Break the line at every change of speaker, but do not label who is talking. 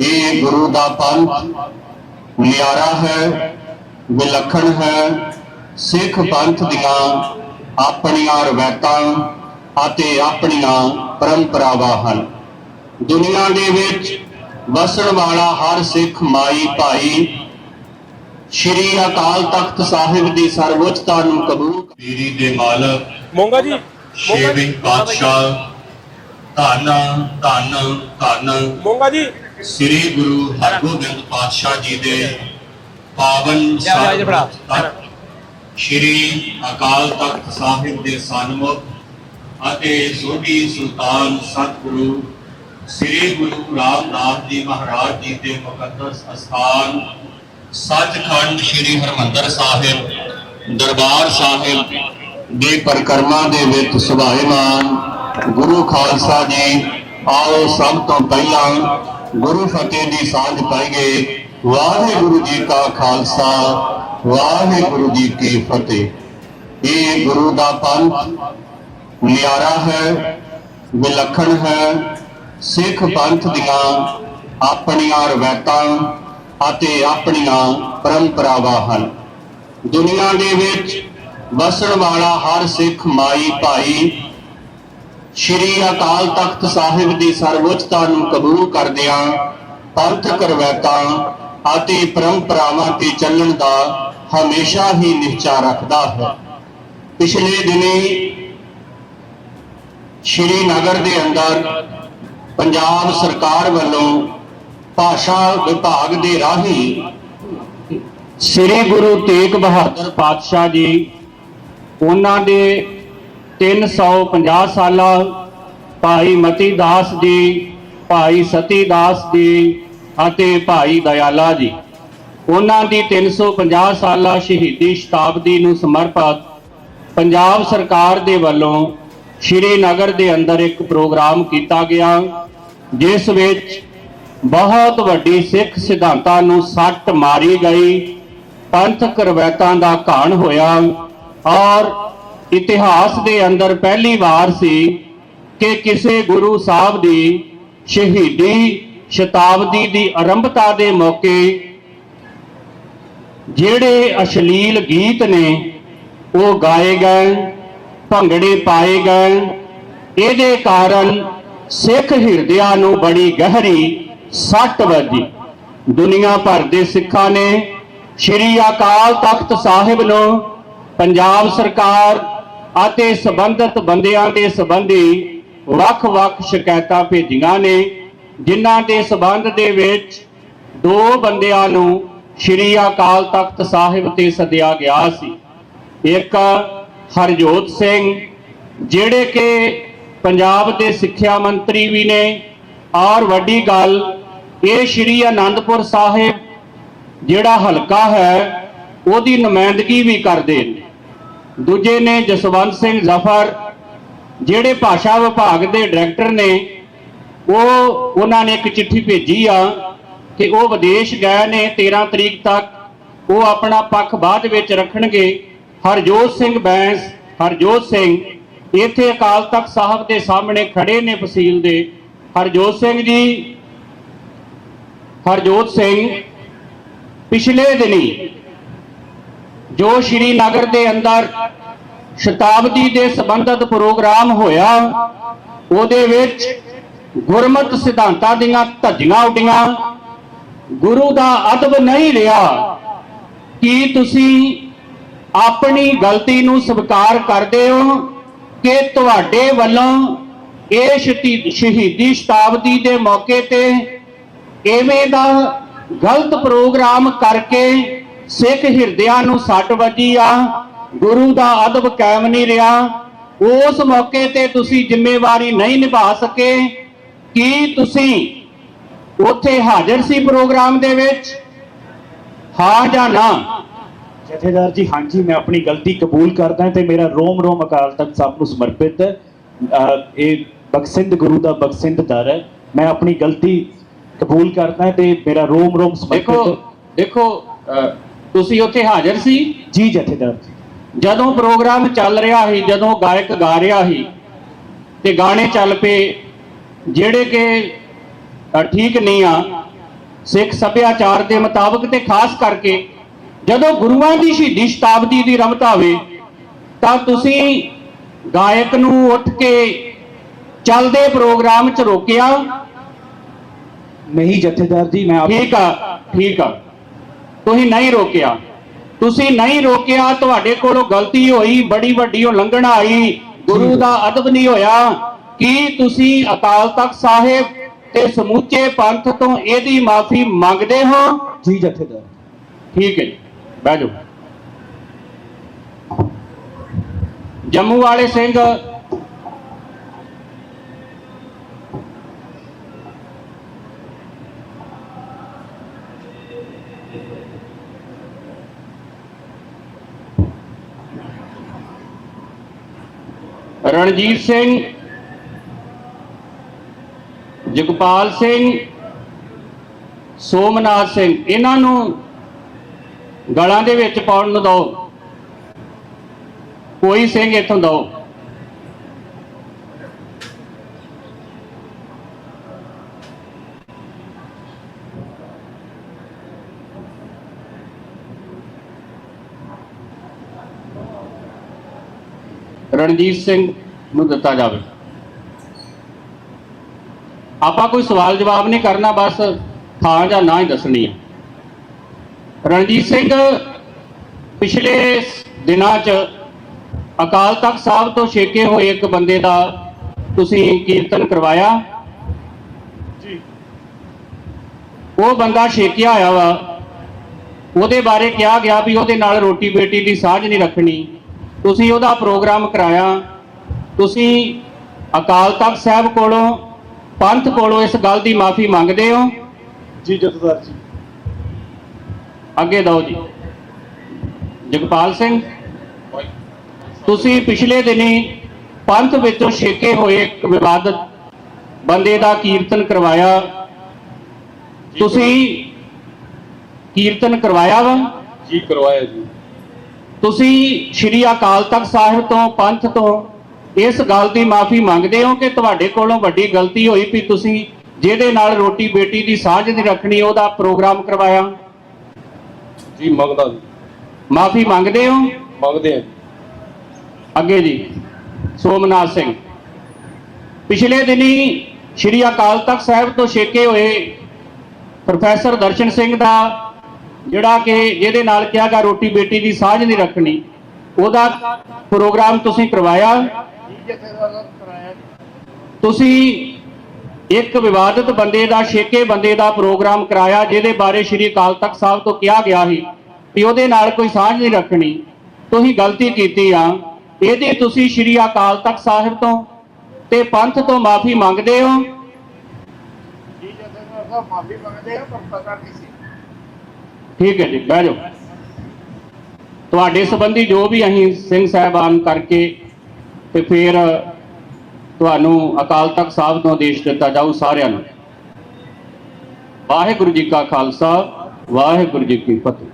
ਇਹ ਗੁਰੂ ਦਾ ਪੰਥ ਨਿਆਰਾ ਹੈ ਵਿਲੱਖਣ ਹੈ। ਸਿੱਖ ਪੰਥ ਦੀਆਂ ਆਪਣੀਆਂ ਰਵਾਇਤਾਂ ਅਤੇ ਆਪਣੀਆਂ ਪਰੰਪਰਾਵਾਂ ਹਨ। ਦੁਨੀਆ ਦੇ ਵਿੱਚ ਵਸਣ ਵਾਲਾ ਹਰ ਸਿੱਖ ਮਾਈ ਭਾਈ ਸ਼੍ਰੀ ਅਕਾਲ ਤਖਤ ਸਾਹਿਬ ਦੀ ਸਰਵਉੱਚਤਾ ਨੂੰ ਕਬੂਲ ਪੀਰੀ ਦੇ ਮਾਲਕ
ਮੋਂਗਾ ਜੀ
ਛੇਵੇਂ ਪਾਤਸ਼ਾਹ। ਧੰਨ ਧੰਨ ਧੰਨ।
ਮੋਂਗਾ ਜੀ
ਸ੍ਰੀ ਗੁਰੂ ਹਰਗੋਬਿੰਦ ਪਾਤਸ਼ਾਹ ਜੀ ਦੇ ਪਾਵਨ ਤਖਤ ਸ੍ਰੀ ਅਕਾਲ ਤਖਤ ਸਾਹਿਬ ਦੇ ਸਨਮੁਖ ਅਤੇ ਸੋਢੀ ਸੁਲਤਾਨ ਸਤਿਗੁਰੂ ਸ੍ਰੀ ਗੁਰੂ ਰਾਮਦਾਸ ਜੀ ਮਹਾਰਾਜ ਜੀ ਦੇ ਮੁਕੱਦਸ ਅਸਥਾਨ ਸੱਚਖੰਡ ਸ੍ਰੀ ਹਰਮੰਦਰ ਸਾਹਿਬ ਦਰਬਾਰ ਸਾਹਿਬ ਦੇ ਪਰਿਕਰਮਾ ਦੇ ਵਿੱਚ ਸੁਭਾਏਮਾਨ ਗੁਰੂ ਖਾਲਸਾ ਜੀ ਆਓ ਸਭ ਤੋਂ ਪਹਿਲਾਂ ਗੁਰੂ ਫਤਿਹ ਦੀ ਸਾਂਝ ਪਾਈਏ। ਵਾਹਿਗੁਰੂ ਜੀ ਕਾ ਖਾਲਸਾ, ਵਾਹਿਗੁਰੂ ਜੀ ਕੀ ਫਤਿਹ। ਇਹ ਗੁਰੂ ਦਾ ਪੰਥ ਨਿਆਰਾ ਹੈ, ਵਿਲੱਖਣ ਹੈ। ਸਿੱਖ ਪੰਥ ਦੀਆਂ ਆਪਣੀਆਂ ਰਵਾਇਤਾਂ ਅਤੇ ਆਪਣੀਆਂ ਪਰੰਪਰਾਵਾਂ ਹਨ। ਦੁਨੀਆ ਦੇ ਵਿੱਚ ਵਸਣ ਵਾਲਾ ਹਰ ਸਿੱਖ ਮਾਈ ਭਾਈ ਸ਼੍ਰੀ ਅਕਾਲ ਤਖਤ ਸਾਹਿਬ ਦੀ ਸਰਵਉੱਚਤਾ ਨੂੰ ਕਬੂਲ ਕਰਦਿਆਂ ਪੰਥਕ ਰਵਾਇਤਾਂ ਅਤੇ ਪਰੰਪਰਾਵਾਂ ਤੇ ਚੱਲਣ ਦਾ ਹਮੇਸ਼ਾ ਹੀ ਨਿਸ਼ਚਾ ਰੱਖਦਾ ਹੈ। ਪਿਛਲੇ ਦਿਨੀ ਸ਼੍ਰੀ ਨਗਰ ਦੇ ਅੰਦਰ ਪੰਜਾਬ ਸਰਕਾਰ ਵੱਲੋਂ ਭਾਸ਼ਾ ਵਿਭਾਗ ਦੇ ਰਾਹੀਂ ਸ੍ਰੀ ਗੁਰੂ ਤੇਗ ਬਹਾਦਰ ਪਾਤਸ਼ਾਹ ਜੀ, ਉਹਨਾਂ ਦੇ 350 ਸਾਲਾ ਭਾਈ ਮਤੀ ਦਾਸ ਜੀ, ਭਾਈ ਸਤੀ ਦਾਸ ਜੀ ਅਤੇ ਭਾਈ ਦਇਆਲਾ ਜੀ। ਉਹਨਾਂ ਦੀ 350 ਸਾਲਾ ਸ਼ਹੀਦੀ ਸ਼ਤਾਬਦੀ ਨੂੰ ਸਮਰਪਿਤ ਪੰਜਾਬ ਸਰਕਾਰ ਦੇ ਵੱਲੋਂ ਸ਼੍ਰੀ ਨਗਰ ਦੇ ਅੰਦਰ ਇੱਕ ਪ੍ਰੋਗਰਾਮ ਕੀਤਾ ਗਿਆ, ਜਿਸ ਵਿੱਚ ਬਹੁਤ ਵੱਡੀ ਸਿੱਖ ਸਿਧਾਂਤਾਂ ਨੂੰ ਸੱਟ ਮਾਰੀ ਗਈ, ਪੰਥਕ ਰਵਾਇਤਾਂ ਦਾ ਘਾਣ ਹੋਇਆ ਔਰ ਇਤਿਹਾਸ ਦੇ ਅੰਦਰ ਪਹਿਲੀ ਵਾਰ ਸੀ ਕਿ ਕਿਸੇ ਗੁਰੂ ਸਾਹਿਬ ਦੀ ਸ਼ਹੀਦੀ ਸ਼ਤਾਬਦੀ ਦੀ ਆਰੰਭਤਾ ਦੇ ਮੌਕੇ ਜਿਹੜੇ ਅਸ਼ਲੀਲ ਗੀਤ ਨੇ, ਉਹ ਗਾਏ ਗਏ, ਭੰਗੜੇ ਪਾਏ ਗਏ। ਇਹਦੇ ਕਾਰਨ ਸਿੱਖ ਹਿਰਦਿਆਂ ਨੂੰ ਬੜੀ ਗਹਿਰੀ ਸੱਟ ਵੱਜੀ। ਦੁਨੀਆ ਭਰ ਦੇ ਸਿੱਖਾਂ ਨੇ ਸ਼੍ਰੀ ਅਕਾਲ ਤਖਤ ਸਾਹਿਬ ਨੂੰ ਪੰਜਾਬ ਸਰਕਾਰ ਅਤੇ ਸਬੰਧਤ ਬੰਦਿਆਂ ਦੇ ਸੰਬੰਧੀ ਵੱਖ-ਵੱਖ ਸ਼ਿਕਾਇਤਾਂ ਭੇਜੀਆਂ ਨੇ, ਜਿਨ੍ਹਾਂ ਦੇ ਸਬੰਧ ਦੇ ਵਿੱਚ ਦੋ ਬੰਦਿਆਂ ਨੂੰ ਸ਼੍ਰੀ ਅਕਾਲ ਤਖਤ ਸਾਹਿਬ ਤੇ ਸੱਦਿਆ ਗਿਆ ਸੀ। ਇੱਕ ਹਰਜੋਤ ਸਿੰਘ, ਜਿਹੜੇ ਕਿ ਪੰਜਾਬ ਦੇ ਸਿੱਖਿਆ ਮੰਤਰੀ ਵੀ ਨੇ। ਔਰ ਵੱਡੀ ਗੱਲ, ਇਹ ਸ਼੍ਰੀ ਆਨੰਦਪੁਰ ਸਾਹਿਬ ਜਿਹੜਾ ਹਲਕਾ ਹੈ, ਉਹਦੀ ਨੁਮਾਇੰਦਗੀ ਵੀ ਕਰਦੇ ਨੇ। ਦੂਜੇ ਨੇ ਜਸਵੰਤ ਸਿੰਘ ਜ਼ਫਰ, ਜਿਹੜੇ ਭਾਸ਼ਾ ਵਿਭਾਗ ਦੇ ਡਾਇਰੈਕਟਰ ਨੇ, ਉਹ ਉਹਨਾਂ ਨੇ ਇੱਕ ਚਿੱਠੀ ਭੇਜੀ ਆ ਕਿ ਉਹ ਵਿਦੇਸ਼ ਗਏ ਨੇ 13 ਤਰੀਕ ਤੱਕ, ਉਹ ਆਪਣਾ ਪੱਖ ਬਾਅਦ ਵਿੱਚ ਰੱਖਣਗੇ। ਹਰਜੋਤ ਸਿੰਘ ਬੈਂਸ, ਹਰਜੋਤ ਸਿੰਘ, ਇੱਥੇ ਅਕਾਲ ਤਖਤ ਸਾਹਿਬ ਦੇ ਸਾਹਮਣੇ ਖੜੇ ਨੇ ਫਸੀਲ ਦੇ। ਹਰਜੋਤ ਸਿੰਘ ਜੀ, ਹਰਜੋਤ ਸਿੰਘ, ਪਿਛਲੇ ਦਿਨੀ ਜੋ ਸ਼੍ਰੀਨਗਰ ਦੇ ਅੰਦਰ ਸ਼ਤਾਬਦੀ ਦੇ ਸੰਬੰਧਿਤ ਪ੍ਰੋਗਰਾਮ ਹੋਇਆ, ਉਹਦੇ ਵਿੱਚ ਗੁਰਮਤ ਸਿਧਾਂਤਾਂ ਦੀਆਂ ਧੱਜੀਆਂ ਉੱਡੀਆਂ। ਗੁਰੂ ਦਾ ਅਦਬ ਨਹੀਂ ਰਿਹਾ ਕੀ ਤੁਸੀਂ ਆਪਣੀ ਗਲਤੀ ਨੂੰ ਸਵੀਕਾਰ ਕਰਦੇ ਹੋ ਕਿ ਤੁਹਾਡੇ ਵੱਲੋਂ ਇਹ ਸ਼ਤੀ- ਸ਼ਹੀਦੀ ਸ਼ਤਾਬਦੀ ਦੇ ਮੌਕੇ ਤੇ ਐਵੇਂ ਦਾ ਗਲਤ ਪ੍ਰੋਗਰਾਮ ਕਰਕੇ ਸਿੱਖ ਹਿਰਦਿਆਂ ਨੂੰ ਸੱਟ ਵੱਜੀ ਆ ਗੁਰੂ ਦਾ ਅਦਬ ਕਾਇਮ ਨਹੀਂ ਰਿਹਾ। ਉਸ ਮੌਕੇ ਤੇ ਤੁਸੀਂ ਜ਼ਿੰਮੇਵਾਰੀ ਨਹੀਂ ਨਿਭਾ ਸਕੇ। ਕੀ ਤੁਸੀਂ ਉੱਥੇ ਹਾਜ਼ਰ ਸੀ ਪ੍ਰੋਗਰਾਮ ਦੇ ਵਿੱਚ? ਹਾਂ ਜਾਂ ਨਾ?
ਜਥੇਦਾਰ ਜੀ ਹਾਂਜੀ ਮੈਂ ਆਪਣੀ ਗਲਤੀ ਕਬੂਲ ਕਰਦਾ ਤੇ ਮੇਰਾ ਰੋਮ ਰੋਮ ਅਕਾਲ ਤਖਤ ਸਾਹਿਬ ਨੂੰ ਸਮਰਪਿਤ ਇਹ ਬਖਸ਼ਿੰਦ ਗੁਰੂ ਦਾ ਬਖਸ਼ਿੰਦ ਦਰ ਹੈ। ਮੈਂ ਆਪਣੀ ਗਲਤੀ ਕਬੂਲ ਕਰਦਾ ਤੇ ਮੇਰਾ ਰੋਮ ਰੋਮ
ਦੇਖੋ
ਸਮਰਪਿਤ
ਦੇਖੋ ਅਹ, ਤੁਸੀਂ ਉੱਥੇ ਹਾਜ਼ਰ ਸੀ?
ਜੀ ਜਥੇਦਾਰ
ਜਦੋਂ ਪ੍ਰੋਗਰਾਮ ਚੱਲ ਰਿਹਾ ਸੀ ਜਦੋਂ ਗਾਇਕ ਗਾ ਰਿਹਾ ਸੀ ਤੇ ਗਾਣੇ ਚੱਲ ਪਏ ਜਿਹੜੇ ਕਿ ਠੀਕ ਨਹੀਂ ਆ ਸਿੱਖ ਸੱਭਿਆਚਾਰ ਦੇ ਮੁਤਾਬਕ ਤੇ ਖਾਸ ਕਰਕੇ ਜਦੋਂ ਗੁਰੂਆਂ ਦੀ ਸ਼ਹੀਦੀ ਸ਼ਤਾਬਦੀ ਦੀ ਰਮਤ ਆਵੇ ਤਾਂ ਤੁਸੀਂ ਗਾਇਕ ਨੂੰ ਉੱਠ ਕੇ ਚੱਲਦੇ ਪ੍ਰੋਗਰਾਮ 'ਚ ਰੋਕਿਆ?
ਨਹੀਂ ਜਥੇਦਾਰ ਜੀ ਮੈਂ ਆਪ
ਠੀਕ ਆ ਠੀਕ ਆ। ਤੁਸੀਂ ਨਹੀਂ ਰੋਕਿਆ। ਤੁਸੀਂ ਨਹੀਂ ਰੋਕਿਆ ਤੁਹਾਡੇ ਕੋਲੋਂ ਗਲਤੀ ਹੋਈ ਬੜੀ ਵੱਡੀ ਉਲੰਘਣਾ ਆਈ ਗੁਰੂ ਦਾ ਅਦਬ ਨਹੀਂ ਹੋਇਆ। ਕੀ ਤੁਸੀਂ ਅਕਾਲ ਤਖਤ ਸਾਹਿਬ ਤੇ ਸਮੁੱਚੇ ਪੰਥ ਤੋਂ ਇਹਦੀ ਮਾਫੀ ਮੰਗਦੇ ਹੋ?
ਜੀ ਜਥੇਦਾਰ।
ਠੀਕ ਹੈ ਬਹਿ ਜਾਓ। ਜੰਮੂ ਵਾਲੇ ਸਿੰਘ ਰਣਜੀਤ ਸਿੰਘ, ਜਗਪਾਲ ਸਿੰਘ, ਸੋਮਨਾਥ ਸਿੰਘ, ਇਹਨਾਂ ਨੂੰ ਗਲਾਂ ਦੇ ਵਿੱਚ ਪਾਉਣ ਨੂੰ ਦਿਓ ਕੋਈ ਸਿੰਘ ਇੱਥੋਂ ਦਿਓ ਰਣਜੀਤ ਸਿੰਘ ਨੂੰ ਦਿੱਤਾ ਜਾਵੇ। ਆਪਾਂ ਕੋਈ ਸਵਾਲ ਜਵਾਬ ਨਹੀਂ ਕਰਨਾ ਬਸ ਹਾਂ ਜਾਂ ਨਾ ਹੀ ਦੱਸਣੀ ਹੈ ਰਣਜੀਤ ਸਿੰਘ ਪਿਛਲੇ ਦਿਨਾਂ 'ਚ ਅਕਾਲ ਤਖਤ ਸਾਹਿਬ ਤੋਂ ਛੇਕੇ ਹੋਏ ਇੱਕ ਬੰਦੇ ਦਾ ਤੁਸੀਂ ਕੀਰਤਨ ਕਰਵਾਇਆ।
ਜੀ।
ਉਹ ਬੰਦਾ ਛੇਕਿਆ ਹੋਇਆ ਵਾ। ਉਹਦੇ ਬਾਰੇ ਕਿਹਾ ਗਿਆ ਵੀ ਉਹਦੇ ਨਾਲ ਰੋਟੀ ਬੇਟੀ ਦੀ ਸਾਂਝ ਨਹੀਂ ਰੱਖਣੀ। ਤੁਸੀਂ ਉਹਦਾ ਪ੍ਰੋਗਰਾਮ ਕਰਾਇਆ। ਤੁਸੀਂ ਅਕਾਲ ਤਖਤ ਸਾਹਿਬ ਕੋਲੋਂ ਪੰਥ ਕੋਲੋਂ ਇਸ ਗੱਲ ਦੀ ਮਾਫੀ ਮੰਗਦੇ ਹੋ?
ਜੀ ਜਥੇਦਾਰ ਜੀ।
ਅੱਗੇ ਦਿਓ ਜੀ। ਜਗਪਾਲ ਸਿੰਘ ਤੁਸੀਂ ਪਿਛਲੇ ਦਿਨੀ ਪੰਥ ਵਿੱਚੋਂ ਛੇਕੇ ਹੋਏ ਇੱਕ ਵਿਵਾਦਤ ਬੰਦੇ ਦਾ ਕੀਰਤਨ ਕਰਵਾਇਆ। ਤੁਸੀਂ ਕੀਰਤਨ ਕਰਵਾਇਆ ਵਾ?
ਜੀ ਕਰਵਾਇਆ ਜੀ।
ਤੁਸੀਂ ਸ਼੍ਰੀ ਅਕਾਲ ਤਖਤ ਸਾਹਿਬ ਤੋਂ ਪੰਥ ਤੋਂ ਇਸ ਗੱਲ ਦੀ ਮਾਫੀ ਮੰਗਦੇ ਹੋ ਕਿ ਤੁਹਾਡੇ ਕੋਲੋਂ ਵੱਡੀ ਗਲਤੀ ਹੋਈ ਵੀ ਤੁਸੀਂ ਜਿਹਦੇ ਨਾਲ ਰੋਟੀ ਬੇਟੀ ਦੀ ਸਾਂਝ ਨਹੀਂ ਰੱਖਣੀ ਉਹਦਾ ਪ੍ਰੋਗਰਾਮ ਕਰਵਾਇਆ?
ਜੀ ਮੰਗਦਾ ਜੀ।
ਮਾਫੀ ਮੰਗਦੇ ਹੋ?
ਮੰਗਦੇ ਆ
ਅੱਗੇ ਜੀ ਸੋਮਨਾਥ ਸਿੰਘ। ਪਿਛਲੇ ਦਿਨੀ ਸ਼੍ਰੀ ਅਕਾਲ ਤਖਤ ਸਾਹਿਬ ਤੋਂ ਛੇਕੇ ਹੋਏ ਪ੍ਰੋਫੈਸਰ ਦਰਸ਼ਨ ਸਿੰਘ ਦਾ ਜਿਹੜਾ ਕਿ ਜਿਹਦੇ ਨਾਲ ਕਿਹਾ ਗਿਆ ਰੋਟੀ ਬੇਟੀ ਦੀ ਸਾਂਝ ਨਹੀਂ ਰੱਖਣੀ ਉਹਦਾ ਪ੍ਰੋਗਰਾਮ ਤੁਸੀਂ ਕਰਵਾਇਆ? ਤੁਸੀਂ ਇੱਕ ਵਿਵਾਦਤ ਬੰਦੇ ਦਾ ਛੇਕੇ ਬੰਦੇ ਦਾ ਪ੍ਰੋਗਰਾਮ ਕਰਾਇਆ ਜਿਹਦੇ ਬਾਰੇ ਸ਼੍ਰੀ ਅਕਾਲ ਤਖਤ ਸਾਹਿਬ ਤੋਂ ਕਿਹਾ ਗਿਆ ਸੀ ਵੀ ਉਹਦੇ ਨਾਲ ਕੋਈ ਸਾਂਝ ਨਹੀਂ ਰੱਖਣੀ। ਤੁਸੀਂ ਗਲਤੀ ਕੀਤੀ ਆ। ਇਹਦੀ ਤੁਸੀਂ ਸ਼੍ਰੀ ਅਕਾਲ ਤਖਤ ਸਾਹਿਬ ਤੋਂ ਤੇ ਪੰਥ ਤੋਂ ਮਾਫੀ ਮੰਗਦੇ ਹੋ।
ਜੀ ਜਥੇਦਾਰ ਸਾਹਿਬ ਮਾਫੀ ਮੰਗਦੇ ਆ ਪਰ ਪਤਾ ਨਹੀਂ ਸੀ।
ਠੀਕ ਹੈ ਜੀ ਬਹਿ ਜਾਓ। ਤੁਹਾਡੇ ਸੰਬੰਧੀ ਜੋ ਵੀ ਅਸੀਂ ਸਿੰਘ ਸਾਹਿਬਾਨ ਕਰਕੇ ਤੇ ਫਿਰ ਤੁਹਾਨੂੰ ਅਕਾਲ ਤਖਤ ਸਾਹਿਬ ਤੋਂ ਆਦੇਸ਼ ਦਿੱਤਾ ਜਾਊ ਸਾਰਿਆਂ ਨੂੰ। ਵਾਹਿਗੁਰੂ ਜੀ ਕਾ ਖਾਲਸਾ, ਵਾਹਿਗੁਰੂ ਜੀ ਕੀ ਫਤਿਹ।